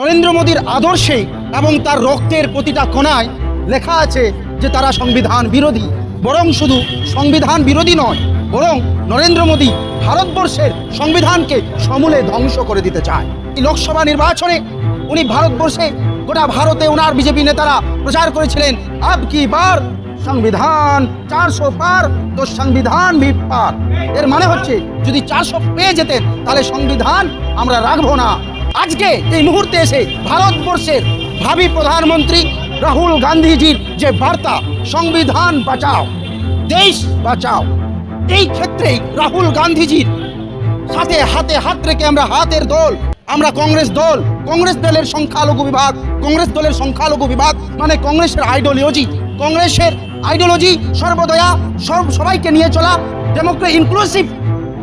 নরেন্দ্র মোদীর আদর্শে এবং তার রক্তের প্রতিটা কোণায় লেখা আছে যে তারা সংবিধান বিরোধী, বরং শুধু সংবিধান বিরোধী নয়, বরং নরেন্দ্র মোদী ভারতবর্ষের সংবিধানকে সমূলে ধ্বংস করে দিতে চায়। এই লোকসভা নির্বাচনে উনি ভারতবর্ষে, গোটা ভারতে ওনার বিজেপি নেতারা প্রচার করেছিলেন, আব কি বার সংবিধান চারশো পার, তো সংবিধান ভি পার। এর মানে হচ্ছে, যদি চারশো পেয়ে যেতেন, তাহলে সংবিধান আমরা রাখব না। আজকে এই মুহূর্তে এসে ভারতবর্ষের ভাবি প্রধানমন্ত্রী রাহুল গান্ধীজির যে বার্তা, সংবিধান বাঁচাও, দেশ বাঁচাও, এই ক্ষেত্রেই রাহুল গান্ধীজির সাথে হাতে হাত রেখে আমরা হাতের দল, আমরা কংগ্রেস দল, কংগ্রেস দলের সংখ্যালঘু বিভাগ, কংগ্রেস দলের সংখ্যালঘু বিভাগ মানে কংগ্রেসের আইডিওলজি কংগ্রেসের আইডিওলজি সর্বদয়া সব সবাইকে নিয়ে চলা ডেমোক্রেট ইনক্লুসিভ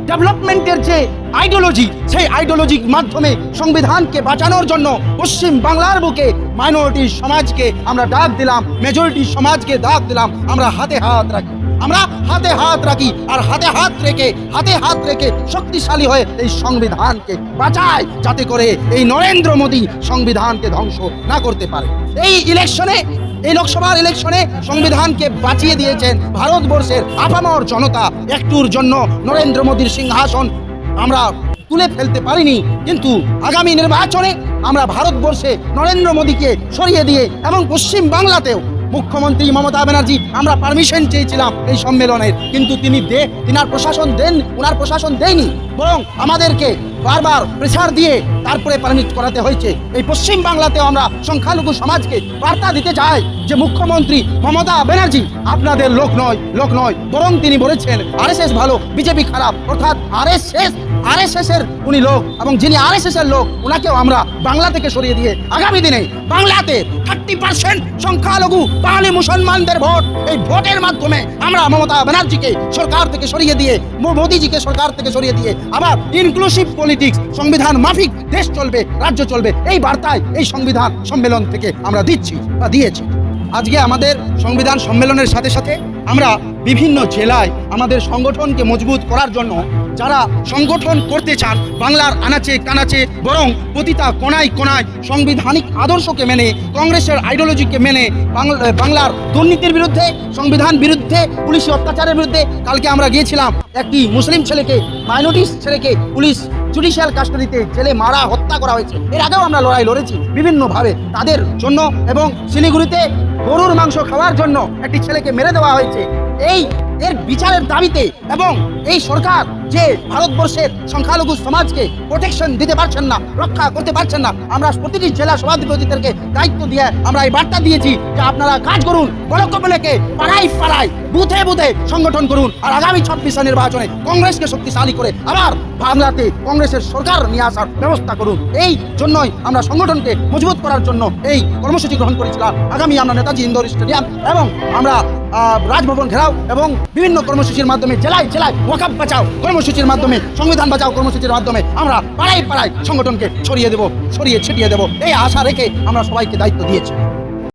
ডেভেলপমেন্টের যে আইডিওলজি, সেই আইডিওলজির মাধ্যমে সংবিধানকে বাঁচানোর জন্য পশ্চিম বাংলার বুকে মাইনরিটি সমাজকে আমরা ডাক দিলাম, মেজরিটি সমাজকে ডাক দিলাম, আমরা হাতে হাত রাখি। আমরা হাতে হাত রাখি আর হাতে হাত রেখে, হাতে হাত রেখে শক্তিশালী হয়ে এই সংবিধানকে বাঁচায় যাতে করে এই নরেন্দ্র মোদী সংবিধানকে ধ্বংস না করতে পারে। এই ইলেকশনে এই লোকসভার ইলেকশনে সংবিধানকে বাঁচিয়ে দিয়েছেন ভারতবর্ষের আপামর জনতা একটুর জন্য নরেন্দ্র মোদীর সিংহাসন। আমরা তুলে ফেলতে পারিনি, কিন্তু আগামী নির্বাচনে আমরা ভারতবর্ষে নরেন্দ্র মোদীকে সরিয়ে দিয়ে এবং পশ্চিম বাংলাতেও মুখ্যমন্ত্রী মমতা ব্যানার্জি, আমরা পারমিশন চেয়েছিলাম এই সম্মেলনের, কিন্তু তিনি দে, তিনার প্রশাসন দেন ওনার প্রশাসন দেয়নি। বরং আমাদেরকে বারবার প্রেসার দিয়ে তারপরে পারমিট করাতে হয়েছে। এই পশ্চিম বাংলাতেও আমরা সংখ্যালঘু সমাজকে বার্তা দিতে চাই যে মুখ্যমন্ত্রী মমতা ব্যানার্জি আপনাদের লোক নয় লোক নয়, বরং তিনি বলেছেন আরএসএস ভালো, বিজেপি খারাপ। অর্থাৎ আরএসএস আরএসএস এর উনি লোক এবং যিনি আরএসএস এর লোক ওনাকেও আমরা বাংলা থেকে সরিয়ে দিয়ে আগামী দিনে বাংলাতে থার্টি পার্সেন্ট সংখ্যালঘু বাঙালি মুসলমানদের ভোট, এই ভোটের মাধ্যমে আমরা মমতা ব্যানার্জিকে সরকার থেকে সরিয়ে দিয়ে মোদিজিকে সরকার থেকে সরিয়ে দিয়ে আবার ইনক্লুসিভ পলিটিক্স, সংবিধান মাফিক, দেশ চলবে, রাজ্য চলবে, এই বার্তায় এই সংবিধান সম্মেলন থেকে আমরা দিচ্ছি বা দিয়েছি। আজকে আমাদের সংবিধান সম্মেলনের সাথে সাথে আমরা বিভিন্ন জেলায় আমাদের সংগঠনকে মজবুত করার জন্য যারা সংগঠন করতে চান, বাংলার আনাচে কানাচে বরং প্রতিটা কোনায় কোনায় সাংবিধানিক আদর্শকে মেনে, কংগ্রেসের আইডিওলজিকে মেনে বাংলার দুর্নীতির বিরুদ্ধে, সংবিধান বিরুদ্ধে, পুলিশি অত্যাচারের বিরুদ্ধে, কালকে আমরা গিয়েছিলাম একটি মুসলিম ছেলেকে মাইনরিটিস ছেলেকে পুলিশ জুডিশিয়াল কাস্টাডিতে জেলে মারা, হত্যা করা হয়েছে। এর আগেও আমরা লড়াই লড়েছি বিভিন্নভাবে। তাদের জন্য এবং শিলিগুড়িতে গরুর মাংস খাওয়ার জন্য একটি ছেলেকে মেরে দেওয়া হয়েছে। এই এর বিচারের দাবিতে এবং এই সরকার যে ভারতবর্ষের সংখ্যালঘু সমাজকে প্রোটেকশন দিতে পারছেন না, রক্ষা করতে পারছেন না, আমরা প্রতিটি জেলা সভাধিপতিদেরকে দায়িত্ব দিয়ে আমরা এই বার্তা দিয়েছি যে আপনারা কাজ করুন বলক বলেকে পাড়ায় পাড়ায়। বুথে বুথে সংগঠন করুন আর আগামী ছাব্বিশে নির্বাচনে কংগ্রেসকে শক্তিশালী করে আবার বাংলাতে কংগ্রেসের সরকার নিয়ে আসার ব্যবস্থা করুন। এই জন্যই আমরা সংগঠনকে মজবুত করার জন্য এই কর্মসূচি গ্রহণ করেছিলাম। আগামী আমরা নেতাজি ইন্দোর স্টেডিয়াম এবং আমরা রাজভবন ঘেরাও এবং বিভিন্ন কর্মসূচির মাধ্যমে জেলায় জেলায় ওয়াকাপ বাঁচাও কর্মসূচির মাধ্যমে, সংবিধান বাঁচাও কর্মসূচির মাধ্যমে আমরা পাড়ায় পাড়ায় সংগঠনকে ছড়িয়ে দেব, ছড়িয়ে ছিটিয়ে দেব। এই আশা রেখে আমরা সবাইকে দায়িত্ব দিয়েছি।